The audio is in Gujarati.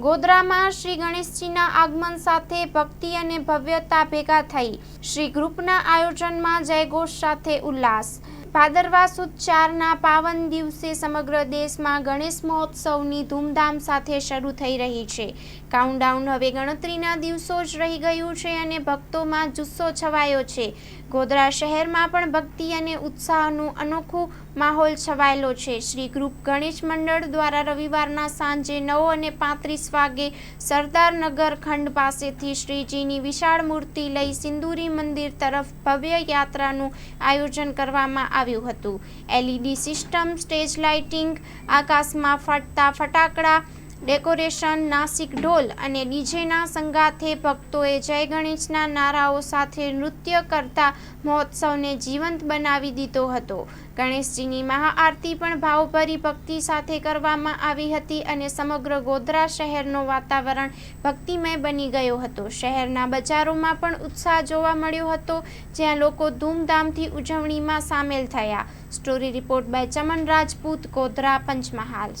ગોધરામાં શ્રી ગણેશજીના આગમન સાથે ભક્તિ અને ભવ્યતા ભેગા થઈ શ્રી ગ્રુપના આયોજનમાં જયઘોષ સાથે ઉલ્લાસ. ભાદરવા સુદ ચારના પાવન દિવસે સમગ્ર દેશમાં ગણેશ મહોત્સવની ધૂમધામ સાથે શરૂ થઈ રહી છે. કાઉન્ટડાઉન હવે ગણતરીના દિવસો જ રહી ગયું છે અને ભક્તોમાં જુસ્સો છવાયો છે. ગોધરા શહેરમાં પણ ભક્તિ અને ઉત્સાહનું અનોખું માહોલ છવાયેલો છે. શ્રી ગ્રુપ ગણેશ મંડળ દ્વારા રવિવારના સાંજે નવ અને પાંત્રીસ વાગે સરદારનગર ખંડ પાસેથી શ્રીજીની વિશાળ મૂર્તિ લઈ સિંદુરી મંદિર તરફ ભવ્ય યાત્રાનું આયોજન કરવામાં આવ્યું હતું. એલઈડી સિસ્ટમ સ્ટેજ લાઇટિંગ આકાશમાં ફટતા ફટાકડા ડેકોરેશન, નાસિક ઢોલ અને ડીજેના સંગાથે ભક્તોએ જય ગણેશના નારાઓ સાથે નૃત્ય કરતા મહોત્સવને જીવંત બનાવી દીધો હતો. ગણેશજીની મહાઆરતી પણ ભાવભરી ભક્તિ સાથે કરવામાં આવી હતી અને સમગ્ર ગોધરા શહેરનો વાતાવરણ ભક્તિમય બની ગયો હતો. શહેરના બજારોમાં પણ ઉત્સાહ જોવા મળ્યો હતો, જ્યાં લોકો ધૂમધામથી ઉજવણીમાં સામેલ થયા. Story report by Chaman Rajput Godhra Panchmahal.